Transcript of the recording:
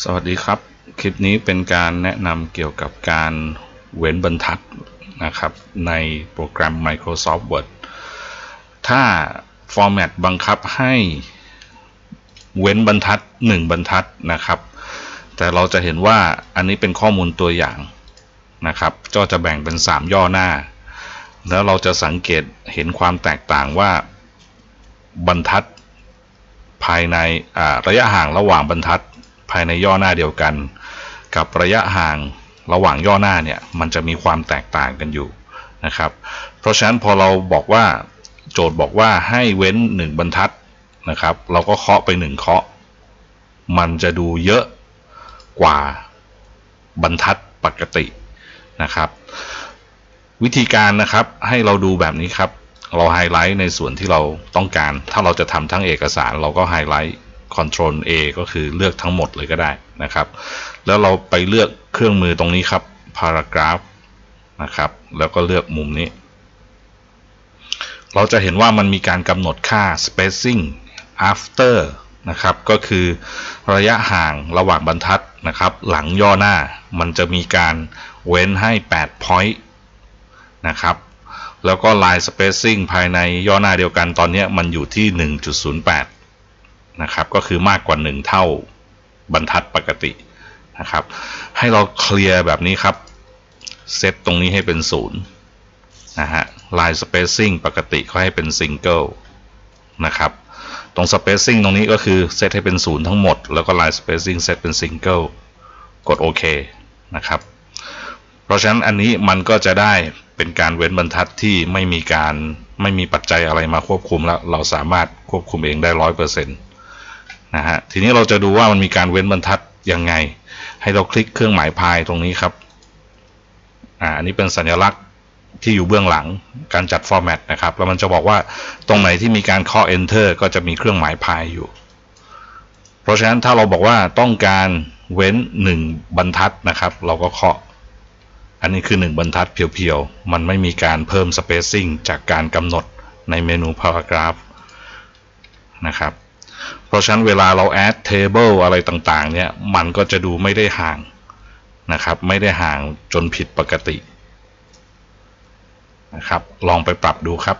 สวัสดีครับ คลิปนี้เป็นการแนะนำเกี่ยวกับการเว้นบรรทัดนะครับในโปรแกรม Microsoft Word ถ้าฟอร์แมตบังคับให้เว้นบรรทัด 1 บรรทัดนะครับ แต่เราจะเห็นว่าอันนี้เป็นข้อมูลตัวอย่างนะครับก็จะแบ่งเป็น 3 ย่อหน้า แล้วเราจะสังเกตเห็นความแตกต่างว่าบรรทัดภายในระยะห่างระหว่างบรรทัด ภายในย่อหน้าเดียวกัน กับระยะห่างระหว่างย่อหน้าเนี่ยมันจะมีความแตกต่างกันอยู่นะครับ เพราะฉะนั้นพอเราบอกว่าโจทย์บอกว่าให้เว้น 1 บรรทัดนะครับ เราก็เคาะไป 1 เคาะ มันจะดูเยอะกว่าบรรทัดปกตินะครับ วิธีการนะครับให้เราดูแบบนี้ครับ เราไฮไลท์ในส่วนที่เราต้องการ ถ้าเราจะทำทั้งเอกสารเราก็ไฮไลท์ Ctrl A ก็คือเลือกทั้งหมดเลยก็ได้นะครับ แล้วเราไปเลือกเครื่องมือตรงนี้ครับ Paragraph นะครับ แล้วก็เลือกมุมนี้ เราจะเห็นว่ามันมีการกำหนดค่า spacing after นะครับ ก็คือระยะห่างระหว่างบรรทัดนะครับ หลังย่อหน้ามันจะมีการเว้นให้ 8 point นะครับ แล้วก็ line spacing ภายในย่อหน้าเดียวกันตอนนี้มันอยู่ที่ 1.08 นะครับ ก็คือมากกว่า 1 เท่าบรรทัดปกตินะครับ ให้เราเคลียร์แบบนี้ครับ เซตตรงนี้ให้เป็นศูนย์นะฮะ line spacing ปกติเขาให้เป็น single นะครับ ตรง spacing ตรงนี้ก็คือเซตให้เป็นศูนย์ทั้งหมด แล้วก็ line spacing เซตเป็น single กดโอเคนะครับ เพราะฉะนั้นอันนี้มันก็จะได้เป็นการเว้นบรรทัดที่ไม่มีการไม่มีปัจจัยอะไรมาควบคุมแล้ว เราสามารถควบคุมเองได้ร้อยเปอร์เซ็นต์ นะฮะทีนี้เราจะดูว่ามันมีการเว้นบรรทัดยังไง ให้เราคลิกเครื่องหมายพายตรงนี้ครับอ่าอันนี้เป็นสัญลักษณ์ที่อยู่เบื้องหลังการจัดฟอร์แมตนะครับแล้วมันจะบอกว่าตรงไหนที่มีการเคาะ enter ก็จะมีเครื่องหมายพายอยู่ เพราะฉะนั้นถ้าเราบอกว่าต้องการเว้น 1 บรรทัดนะครับ เราก็เคาะ อันนี้คือ 1 บรรทัดเพียวๆ มันไม่มีการเพิ่ม spacing จากการกำหนดในเมนู paragraph นะครับ เพราะฉะนั้นเวลาเรา add table อะไรต่างๆ เนี่ย มันก็จะดูไม่ได้ห่างนะครับ ไม่ได้ห่างจนผิดปกตินะครับ ลองไปปรับดูครับ